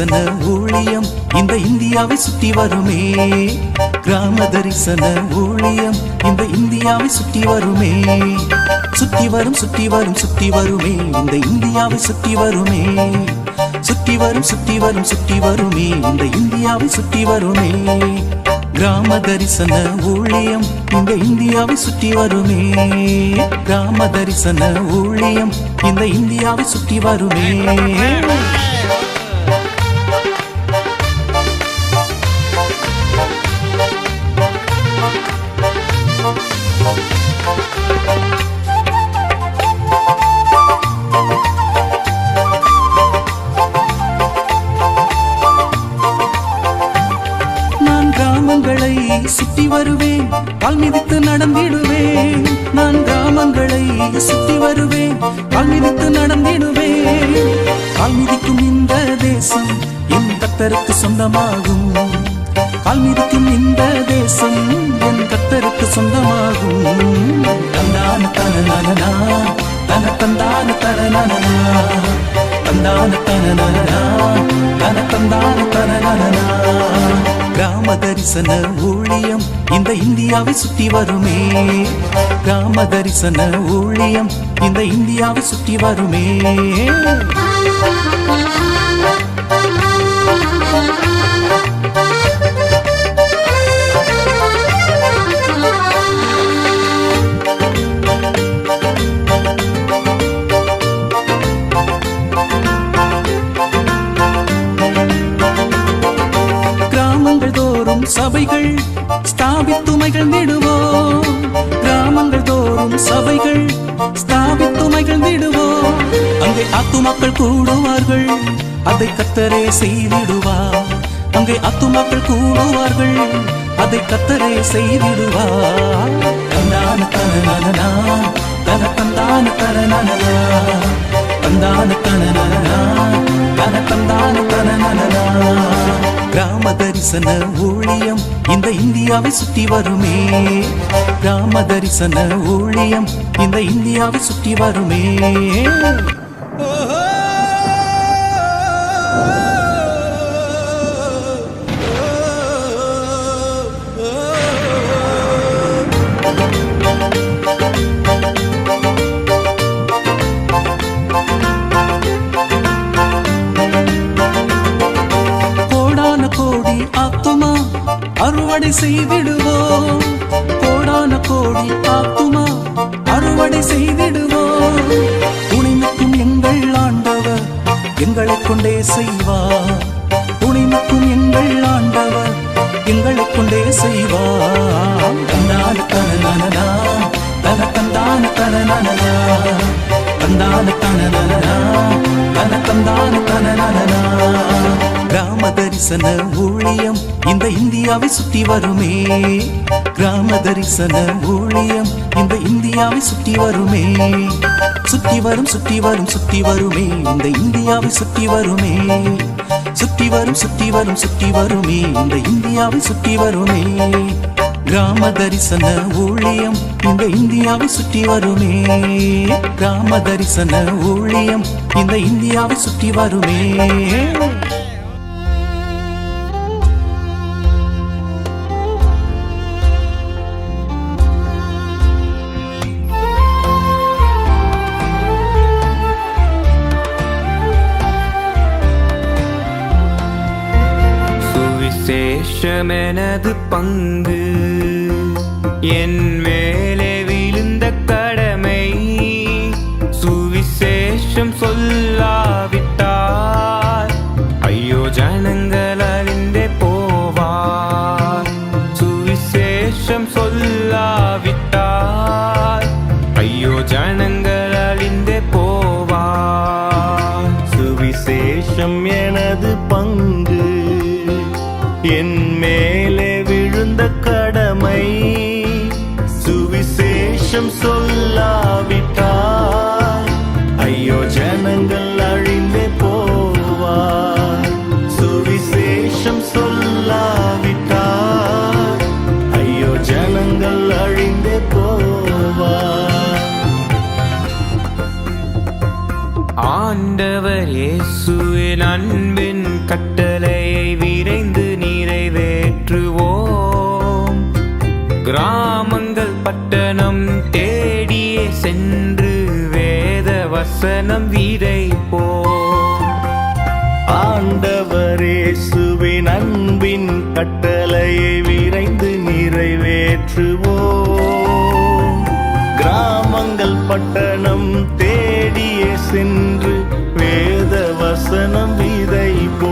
தரிசன ஊழியம். இந்த இந்தியாவை சுற்றி வருமே. கிராம தரிசன ஊழியம். இந்த இந்தியாவை சுற்றி வருமே. சுற்றி வரும் சுற்றி வரும் சுற்றி வருமே. இந்த இந்தியாவை சுற்றி வருமே. சுற்றி வரும் சுற்றி வரும் சுற்றி வருமே. இந்த இந்தியாவை சுற்றி வருமே. கிராம தரிசன ஊழியம். இந்த இந்தியாவை சுற்றி வருமே. கிராம தரிசன ஊழியம். இந்த இந்தியாவை சுற்றி வருமே. கால் மிதித்து நடந்திடுவேன். நான் கிராமங்களை சுத்தி வருவேன். கால் மிதித்து நடந்திடுவேன். கால் மிதிக்கும் இந்த தேசம் என் கத்தருக்கு சொந்தமாகும். கால் மிதிக்கும் இந்த தேசம் என் கத்தருக்கு சொந்தமாகும். தந்தான தனநலனா தன தந்தான தனநலனா தந்தான தனநலனா தன தந்தான தனநலனா கிராம தரிசன ஊழியம். இந்த இந்தியாவை சுற்றி வருமே. கிராம தரிசன ஊழியம். இந்த இந்தியாவை சுற்றி வருமே. அத்து மக்கள் கூடுவார்கள். அதை கத்தரே செய்திடுவார் அங்கே ஆத்துமாக்கள் கூடுவார்கள். அதை கத்தரே செய்திடுவார் தந்தான தனநலனா தன தந்தான தனநலனா தந்தான தனநலனா தன தந்தான தனநலனா கிராம தரிசன ஊழியம் இந்த இந்தியாவை சுற்றி வருமே. கிராம தரிசன ஊழியம் இந்த இந்தியாவை சுற்றி வருமே. அறுவடை செய்திடுவோம். கோடான கோடி ஆத்துமா அறுவடை செய்திடுவோம். செய்வார். தரிசன ஊழியம். இந்த இந்தியாவை சுற்றி வருமே. கிராம தரிசன ஊழியம். இந்த இந்தியாவை சுற்றி வருமே. சுற்றி வரும் சுற்றி வரும் சுற்றி வருமே. இந்த இந்தியாவை சுற்றி வருமே. சுற்றி வரும் சுற்றி வரும் சுற்றி வருமே. இந்த இந்தியாவை சுற்றி வருமே. கிராம தரிசன ஊழியம். இந்த இந்தியாவை சுற்றி வருமே. கிராம தரிசன ஊழியம். இந்த இந்தியாவை சுற்றி வருமே. சுவிசேஷமெனது பங்கு. என் மேலே விழுந்த கடமை. சுவிசேஷம் சொல்லாவிட்டார் சந்தேஷம் சொல்லாவிட்டால் ஐயோ ஜனங்கள் அழிந்தே போவார் சுவிசேஷம் சொல்லாவிட்டால் ஐயோ ஜனங்கள் அழிந்தே போவார் ஆண்டவர் இயேசுவின் அன்பின் கட்டளையை விரைந்து நிறைவேற்றுவோம் கிராம எங்கள் பட்டணம் தேடியே சென்று வேத வசனம் வீரை போ. ஆண்டவரேசுவின் அன்பின் கட்டளையை விரைந்து நிறைவேற்றுவோம் கிராமங்கள் பட்டணம் தேடியே சென்று வேத வசனம் விதைப்போம்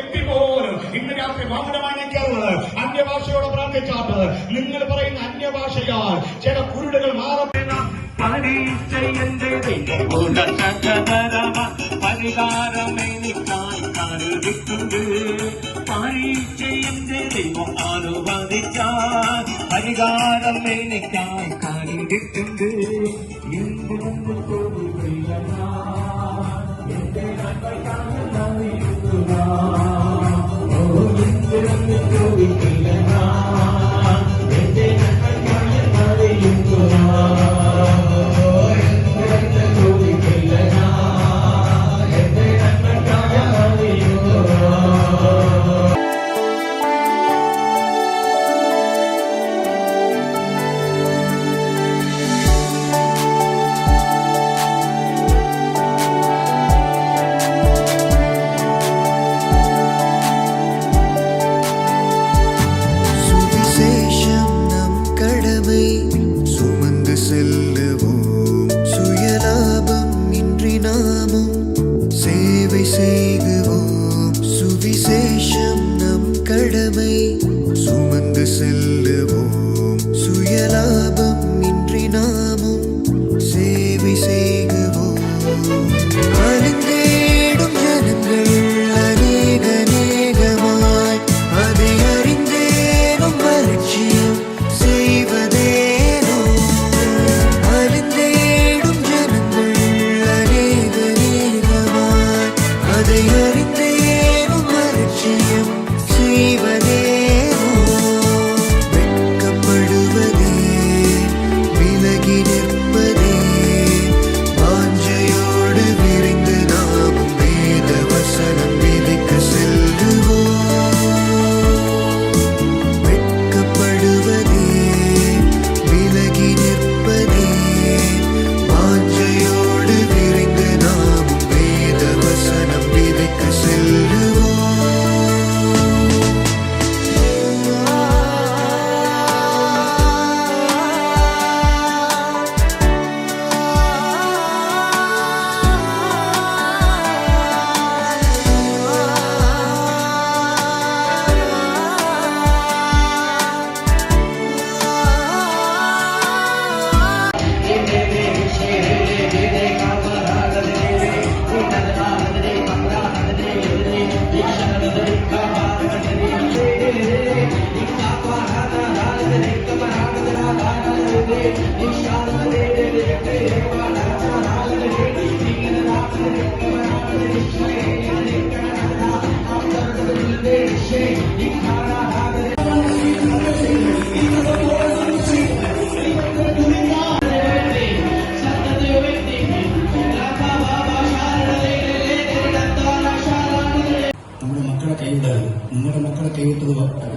വ്യക്തി ഇന്ന് രാത്രി നിൽക്കരുത് അന്യഭാഷയോടെ പ്രാർത്ഥിച്ചാട്ട് നിങ്ങൾ പറയുന്ന അന്യഭാഷയാൽ ചില കുരുടുകൾ മാറുന്ന പരിഹാരം എനിക്കായി കരുതിട്ടുണ്ട് പരീക്ഷയെന്റെ ദൈവം അനുവദിച്ചാൽ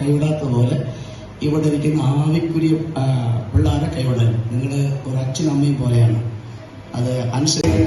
കൈവിടാത്തതുപോലെ ഇവിടെ ഇരിക്കുന്ന ആവിക്കുரிய പിള്ളേരെ കൈവിടാൻ നിങ്ങൾ ഒരു അച്ഛനും പോലെയാണ്. അത് അനുസരിച്ച്